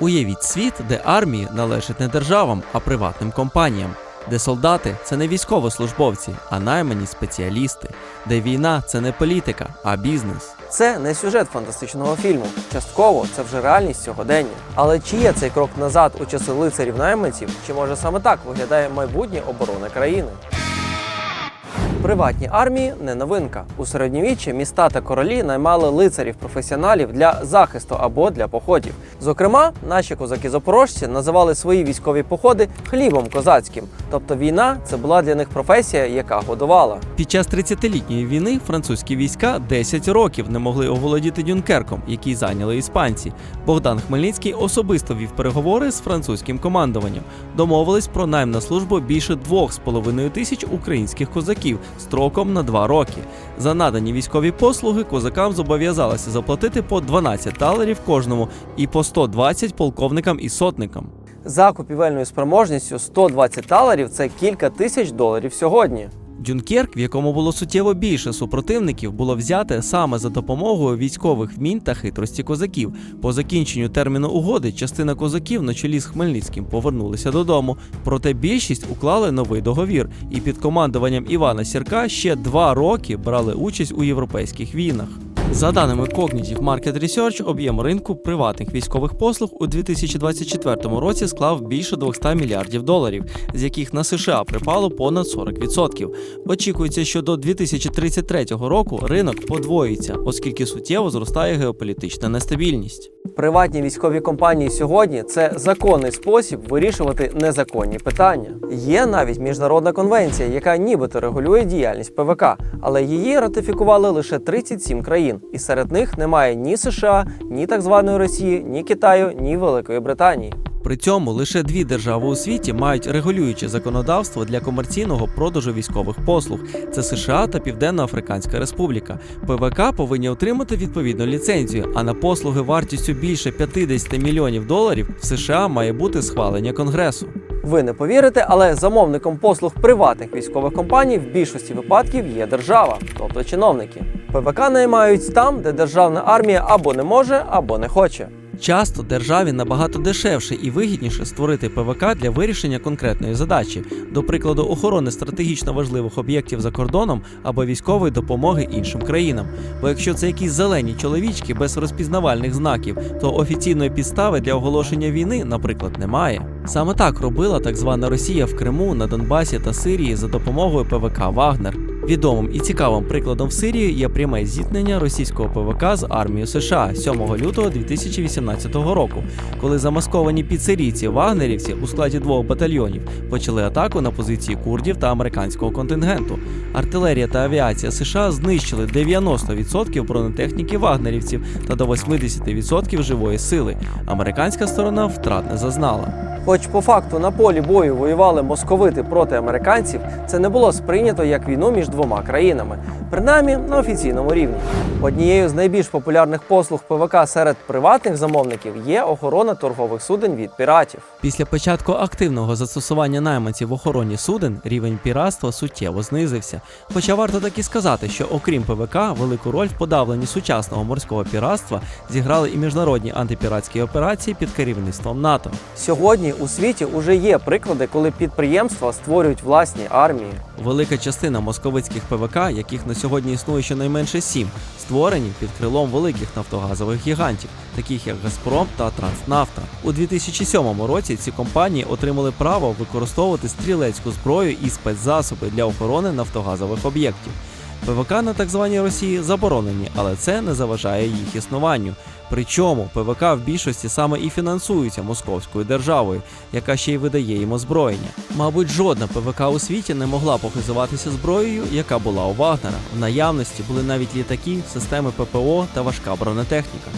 Уявіть світ, де армії належать не державам, а приватним компаніям, де солдати це не військовослужбовці, а наймані спеціалісти, де війна це не політика, а бізнес. Це не сюжет фантастичного фільму. Частково це вже реальність сьогодення. Але чи є цей крок назад у часи лицарів найманців, чи може саме так виглядає майбутнє оборони країни? Приватні армії не новинка. У середньовіччі міста та королі наймали лицарів-професіоналів для захисту або для походів. Зокрема, наші козаки-запорожці називали свої військові походи хлібом козацьким. Тобто війна це була для них професія, яка годувала. Під час 30-літньої війни французькі війська 10 років не могли оволодіти Дюнкерком, який зайняли іспанці. Богдан Хмельницький особисто вів переговори з французьким командуванням. Домовились про найм на службу більше 2,5 тисяч українських козаків строком на 2 роки. За надані військові послуги козакам зобов'язалися заплатити по 12 талерів кожному і по 120 полковникам і сотникам. За купівельною спроможністю 120 талерів це кілька тисяч доларів сьогодні. Дюнкерк, в якому було суттєво більше супротивників, було взяте саме за допомогою військових вмінь та хитрості козаків. По закінченню терміну угоди частина козаків на чолі з Хмельницьким повернулися додому. Проте більшість уклали новий договір і під командуванням Івана Сірка ще два роки брали участь у європейських війнах. За даними Cognitive Market Research, об'єм ринку приватних військових послуг у 2024 році склав більше 200 мільярдів доларів, з яких на США припало понад 40%. Очікується, що до 2033 року ринок подвоїться, оскільки суттєво зростає геополітична нестабільність. Приватні військові компанії сьогодні це законний спосіб вирішувати незаконні питання. Є навіть міжнародна конвенція, яка нібито регулює діяльність ПВК, але її ратифікували лише 37 країн, і серед них немає ні США, ні так званої Росії, ні Китаю, ні Великої Британії. При цьому лише дві держави у світі мають регулююче законодавство для комерційного продажу військових послуг: це США та Південна Африканська Республіка. ПВК повинні отримати відповідну ліцензію, а на послуги вартістю більше 50 мільйонів доларів в США має бути схвалення Конгресу. Ви не повірите, але замовником послуг приватних військових компаній в більшості випадків є держава, тобто чиновники. ПВК наймають там, де державна армія або не може, або не хоче. Часто державі набагато дешевше і вигідніше створити ПВК для вирішення конкретної задачі, до прикладу, охорони стратегічно важливих об'єктів за кордоном або військової допомоги іншим країнам. Бо якщо це якісь зелені чоловічки без розпізнавальних знаків, то офіційної підстави для оголошення війни, наприклад, немає. Саме так робила так звана Росія в Криму, на Донбасі та Сирії за допомогою ПВК Вагнер. Відомим і цікавим прикладом в Сирії є пряме зіткнення російського ПВК з армією США 7 лютого 2018 року, коли замасковані підсирійці вагнерівці у складі двох батальйонів почали атаку на позиції курдів та американського контингенту. Артилерія та авіація США знищили 90% бронетехніки вагнерівців та до 80% живої сили. Американська сторона втрат не зазнала. Хоч по факту на полі бою воювали московити проти американців, це не було сприйнято як війну між двома країнами, принаймні на офіційному рівні. Однією з найбільш популярних послуг ПВК серед приватних замовників є охорона торгових суден від піратів. Після початку активного застосування найманців в охороні суден рівень піратства суттєво знизився. Хоча варто так і сказати, що окрім ПВК, велику роль в подавленні сучасного морського піратства зіграли і міжнародні антипіратські операції під керівництвом НАТО. Сьогодні у світі уже є приклади, коли підприємства створюють власні армії. Велика частина московицьких ПВК, яких на сьогодні існує щонайменше сім, створені під крилом великих нафтогазових гігантів, таких як Газпром та Транснафта. У 2007 році ці компанії отримали право використовувати стрілецьку зброю і спецзасоби для охорони нафтогазових об'єктів. ПВК на так званій Росії заборонені, але це не заважає їх існуванню. Причому ПВК в більшості саме і фінансується московською державою, яка ще й видає їм озброєння. Мабуть, жодна ПВК у світі не могла похизуватися зброєю, яка була у Вагнера. В наявності були навіть літаки, системи ППО та важка бронетехніка.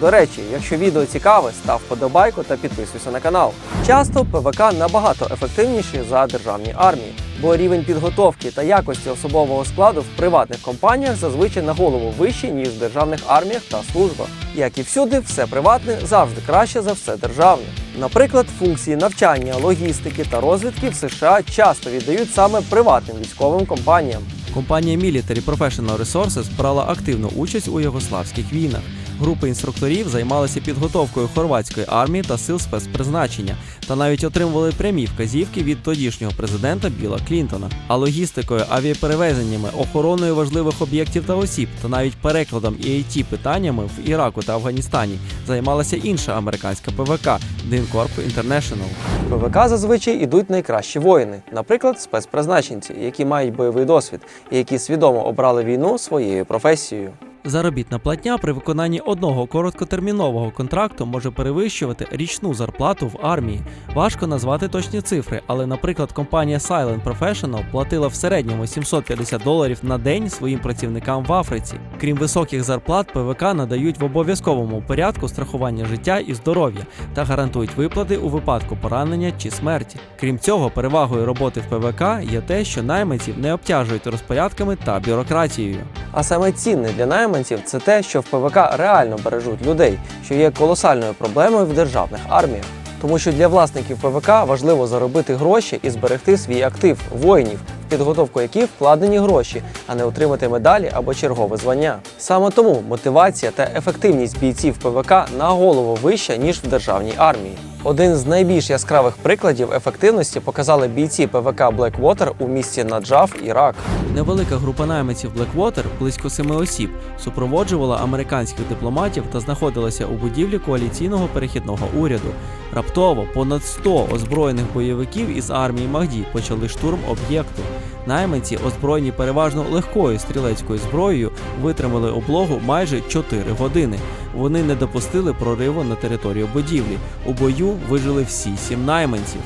До речі, якщо відео цікаве, став подобайку та підписуйся на канал. Часто ПВК набагато ефективніші за державні армії, бо рівень підготовки та якості особового складу в приватних компаніях зазвичай на голову вищий, ніж в державних арміях та службах. Як і всюди, все приватне завжди краще за все державне. Наприклад, функції навчання, логістики та розвідки в США часто віддають саме приватним військовим компаніям. Компанія Military Professional Resources брала активну участь у югославських війнах. Групи інструкторів займалися підготовкою хорватської армії та сил спецпризначення, та навіть отримували прямі вказівки від тодішнього президента Біла Клінтона. А логістикою, авіаперевезеннями, охороною важливих об'єктів та осіб, та навіть перекладом і it питаннями в Іраку та Афганістані займалася інша американська ПВК DynCorp International. ПВК зазвичай ідуть найкращі воїни, наприклад, спецпризначенці, які мають бойовий досвід і які свідомо обрали війну своєю професією. Заробітна платня при виконанні одного короткотермінового контракту може перевищувати річну зарплату в армії. Важко назвати точні цифри, але, наприклад, компанія Silent Professional платила в середньому 750 доларів на день своїм працівникам в Африці. Крім високих зарплат, ПВК надають в обов'язковому порядку страхування життя і здоров'я та гарантують виплати у випадку поранення чи смерті. Крім цього, перевагою роботи в ПВК є те, що найманців не обтяжують розпорядками та бюрократією. А саме цінне для найманців це те, що в ПВК реально бережуть людей, що є колосальною проблемою в державних арміях. Тому що для власників ПВК важливо заробити гроші і зберегти свій актив воїнів, в підготовку яких вкладені гроші, а не отримати медалі або чергове звання. Саме тому мотивація та ефективність бійців ПВК на голову вища ніж в державній армії. Один з найбільш яскравих прикладів ефективності показали бійці ПВК Blackwater у місті Наджаф, Ірак. Невелика група найманців Blackwater, близько семи осіб, супроводжувала американських дипломатів та знаходилася у будівлі коаліційного перехідного уряду. Раптово понад 100 озброєних бойовиків із армії Махді почали штурм об'єкту. Найманці, озброєні переважно легкою стрілецькою зброєю, витримали облогу майже 4 години. Вони не допустили прориву на територію будівлі. У бою вижили всі сім найманців.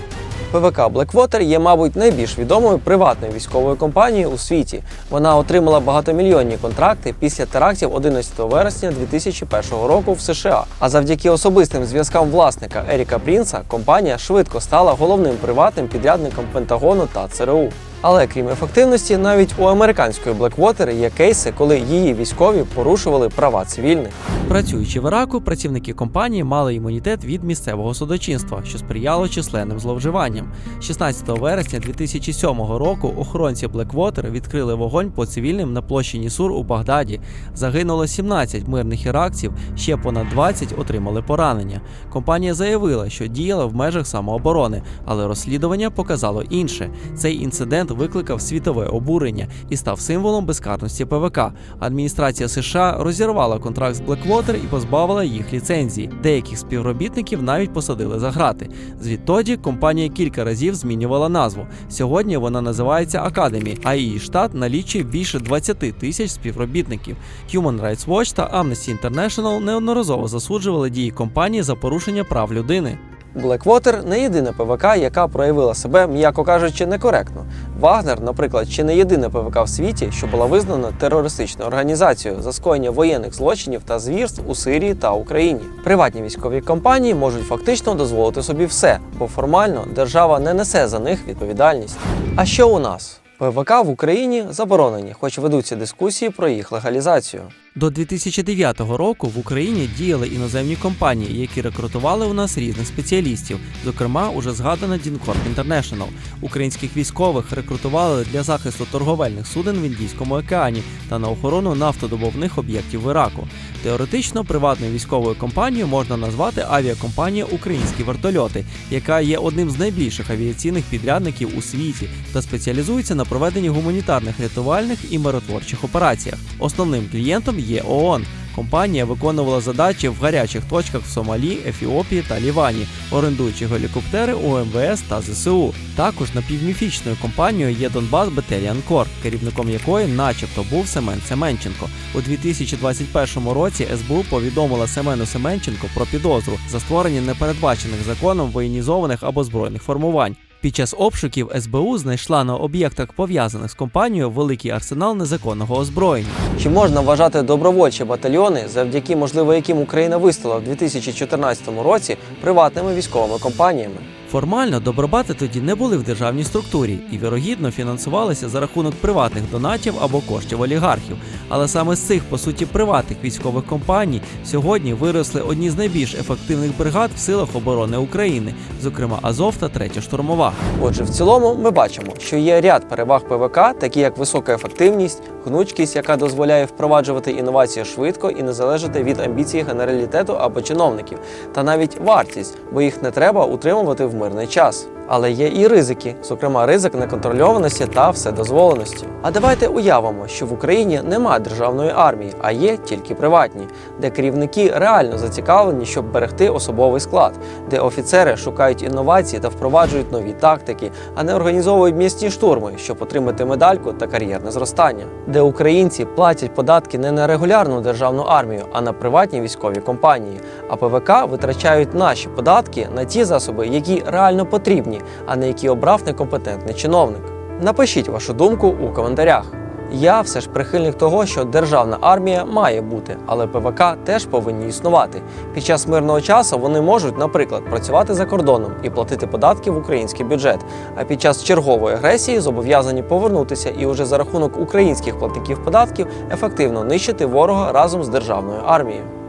ПВК Blackwater є, мабуть, найбільш відомою приватною військовою компанією у світі. Вона отримала багатомільйонні контракти після терактів 11 вересня 2001 року в США. А завдяки особистим зв'язкам власника Еріка Прінса компанія швидко стала головним приватним підрядником Пентагону та ЦРУ. Але крім ефективності, навіть у американської Blackwater є кейси, коли її військові порушували права цивільних. Працюючи в Іраку, працівники компанії мали імунітет від місцевого судочинства, що сприяло численним зловживанням. 16 вересня 2007 року охоронці Blackwater відкрили вогонь по цивільним на площі Нісур у Багдаді. Загинуло 17 мирних іракців, ще понад 20 отримали поранення. Компанія заявила, що діяла в межах самооборони, але розслідування показало інше. Цей інцидент викликав світове обурення і став символом безкарності ПВК. Адміністрація США розірвала контракт з Blackwater і позбавила їх ліцензії. Деяких співробітників навіть посадили за грати. Звідтоді компанія кілька разів змінювала назву. Сьогодні вона називається Academy, а її штат налічує більше 20 тисяч співробітників. Human Rights Watch та Amnesty International неодноразово засуджували дії компанії за порушення прав людини. Blackwater не єдина ПВК, яка проявила себе, м'яко кажучи, некоректно. Вагнер, наприклад, чи не єдина ПВК в світі, що була визнана терористичною організацією за скоєння воєнних злочинів та звірств у Сирії та Україні. Приватні військові компанії можуть фактично дозволити собі все, бо формально держава не несе за них відповідальність. А що у нас? ПВК в Україні заборонені, хоч ведуться дискусії про їх легалізацію. До 2009 року в Україні діяли іноземні компанії, які рекрутували у нас різних спеціалістів, зокрема, уже згадана DynCorp International. Українських військових рекрутували для захисту торговельних суден в Індійському океані та на охорону нафтодобувних об'єктів в Іраку. Теоретично приватною військовою компанією можна назвати авіакомпанія Українські вертольоти, яка є одним з найбільших авіаційних підрядників у світі та спеціалізується на проведенні гуманітарних рятувальних і миротворчих операціях. Основним клієнтом є ООН. Компанія виконувала задачі в гарячих точках в Сомалі, Ефіопії та Лівані, орендуючи гелікоптери у МВС та ЗСУ. Також напівміфічною компанією є Донбас Battalion Corps, керівником якої, начебто, був Семен Семенченко. У 2021 році СБУ повідомила Семену Семенченко про підозру за створення непередбачених законом воєнізованих або збройних формувань. Під час обшуків СБУ знайшла на об'єктах, пов'язаних з компанією, великий арсенал незаконного озброєння. Чи можна вважати добровольчі батальйони, завдяки можливо яким Україна вистояла в 2014 році приватними військовими компаніями? Формально добробати тоді не були в державній структурі і вірогідно фінансувалися за рахунок приватних донатів або коштів олігархів. Але саме з цих, по суті, приватних військових компаній сьогодні виросли одні з найбільш ефективних бригад в силах оборони України, зокрема Азов та Третя штурмова. Отже, в цілому ми бачимо, що є ряд переваг ПВК, такі як висока ефективність, гнучкість, яка дозволяє впроваджувати інновації швидко і не залежати від амбіцій генералітету або чиновників, та навіть вартість, бо їх не треба утримувати в мирний час. Але є і ризики, зокрема ризик неконтрольованості та вседозволеності. А давайте уявимо, що в Україні немає державної армії, а є тільки приватні, де керівники реально зацікавлені, щоб берегти особовий склад, де офіцери шукають інновації та впроваджують нові тактики, а не організовують місні штурми, щоб отримати медальку та кар'єрне зростання, де українці платять податки не на регулярну державну армію, а на приватні військові компанії. А ПВК витрачають наші податки на ті засоби, які реально потрібні, а не які обрав некомпетентний чиновник. Напишіть вашу думку у коментарях. Я все ж прихильник того, що державна армія має бути, але ПВК теж повинні існувати. Під час мирного часу вони можуть, наприклад, працювати за кордоном і платити податки в український бюджет. А під час чергової агресії зобов'язані повернутися і уже за рахунок українських платників податків ефективно нищити ворога разом з державною армією.